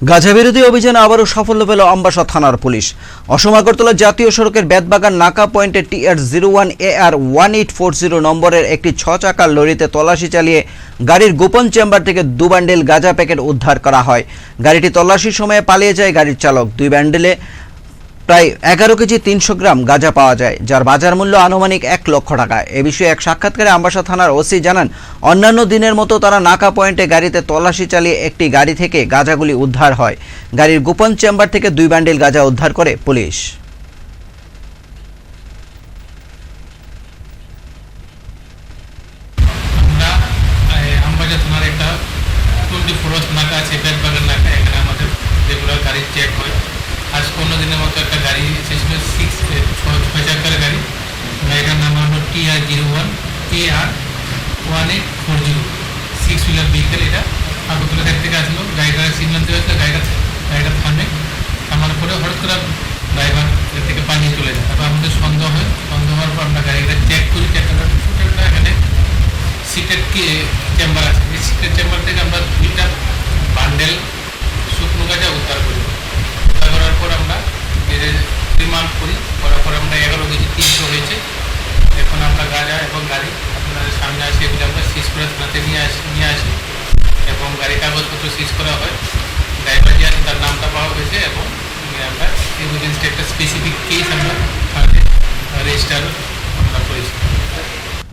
গাঁজা বিরোধী অভিযানে আবারও সাফল্য পেল আমবাসা থানার পুলিশ। অসম আগরতলা জাতীয় সড়কের বেতবাগান নাকা পয়েন্টে TR zero one A R one eight four zero নম্বরের একটি ছ চাকার লরিতে তল্লাশি চালিয়ে গাড়ির গোপন চেম্বার থেকে দু ব্যান্ডেল গাঁজা প্যাকেট উদ্ধার করা হয়। গাড়িটি তল্লাশির সময়ে পালিয়ে যায় গাড়ির চালক। দুই ব্যান্ডেলে প্রায় এগারো কেজি তিনশো গ্রাম গাঁজা পাওয়া যায়, যার বাজার মূল্য আনুমানিক এক লক্ষ টাকা। এ বিষয়ে এক সাক্ষাৎকারে আম্বাসা থানার ওসি জানান, অন্যান্য দিনের মতো তারা নাকা পয়েন্টে গাড়িতে তল্লাশি চালিয়ে একটি গাড়ি থেকে গাঁজাগুলি উদ্ধার হয়। গাড়ির গোপন চেম্বার থেকে দুই বান্ডিল গাঁজা উদ্ধার করে পুলিশ। চেক হয়। আজ পনেরো দিনের মতো একটা গাড়ি এসেছিল সিক্স ছয় চাকার গাড়ি। গাড়িটার নাম হলো T R zero one A R one eight four zero six wheeler vehicle এটা। আগরতলা সাইড থেকে আসলো, গাড়িটা সিগন্যাল দেওয়া হয়েছিল, গাড়িটা গাড়িটা থামে। থামার পরে হঠাৎ করে ড্রাইভার থেকে পালিয়ে চলে যায়। তারপর আমাদের সন্দেহ হয়। সন্দেহ হওয়ার পর আমরা গাড়িটা চেক করি চেক করার এখানে সিটের চেম্বার আছে। এই সিটের চেম্বার থেকে আমরা দুইটা বান্ডেল শুকনো গাঁজা উদ্ধার করি উদ্ধার করার পর আমরা রিমান্ড করি। করার পরে আমরা এগারো কেজি, তিনশো হয়েছে। এখন আমরা গাঁজা এবং গাড়ি আপনাদের সামনে আসি এগুলো আমরা সিজ করে থানাতে নিয়ে আসি নিয়ে আসি। এবং গাড়ি কাগজপত্র সিজ করা হয়। ড্রাইভার যে আছে তার নামটা পাওয়া হয়েছে এবং আমরা এমার্জেন্সি একটা স্পেসিফিক কেস আমরা থানাতে